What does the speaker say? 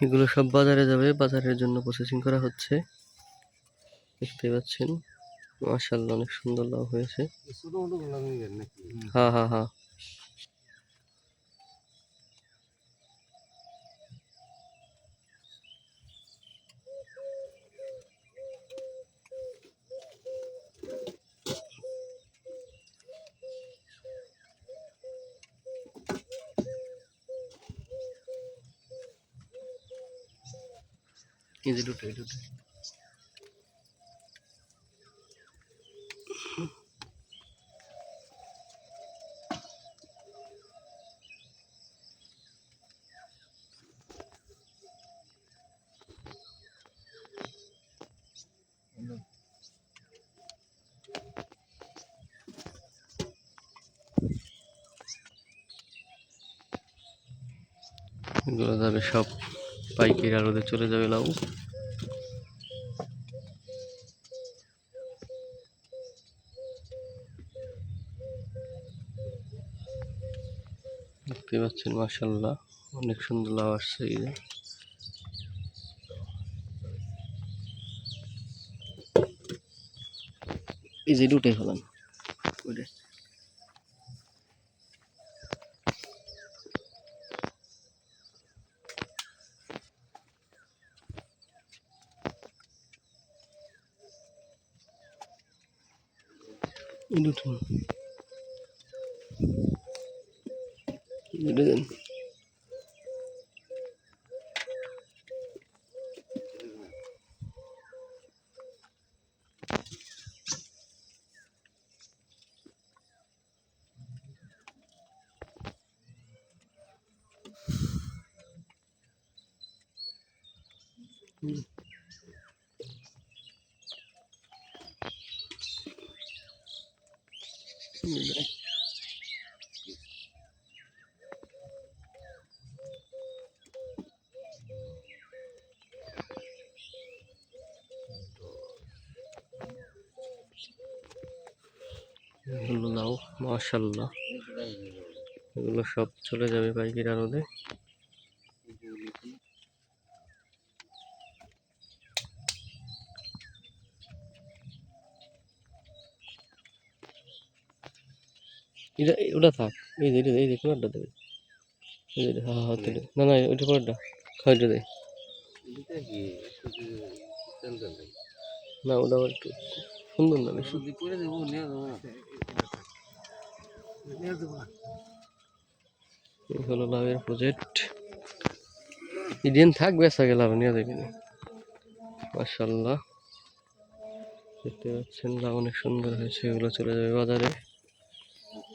এগুলো সব বাজারে যাবে বাজারের জন্য প্রসেসিং করা হচ্ছে। দেখতে পাচ্ছেন মাশাআল্লাহ অনেক সুন্দর লাভ হয়েছে। হ্যাঁ হ্যাঁ হ্যাঁ। এই যে দুটো এই দুটো। এগুলো যাবে সব। পাইকারি আড়তে চলে যাবে লাউ। দেখতে পাচ্ছেন মাসাল্লাহ অনেক সুন্দর লাউ আসছে এই যে। দুটাই হলাম। ওইটা এই দুটো দুটো দেন এগুলো লাউ মাশাল্লাহ এগুলো সব চলে যাবে পাইকিরা আড়তে এটা ওটা থাক। এই যে এই যে কোনটা দেবে। এই যে হ্যাঁ হ্যাঁ না না ওইটা কোনটা খাইটা দে এটা কি? একটু কি তেল দেন না ওটা একটু সুন্দর না বেশি। যদি দেবো নিয়ে দেবো না। নিয়ে দেবো না। এই হলো লাভের প্রজেক্ট ইডিয়ান থাক বেসা গেল আর নিয়ে দেবেন মার্শাল্লাহ দেখতে পাচ্ছেন লাভ অনেক সুন্দর হয়েছে এগুলো চলে যাবে বাজারে।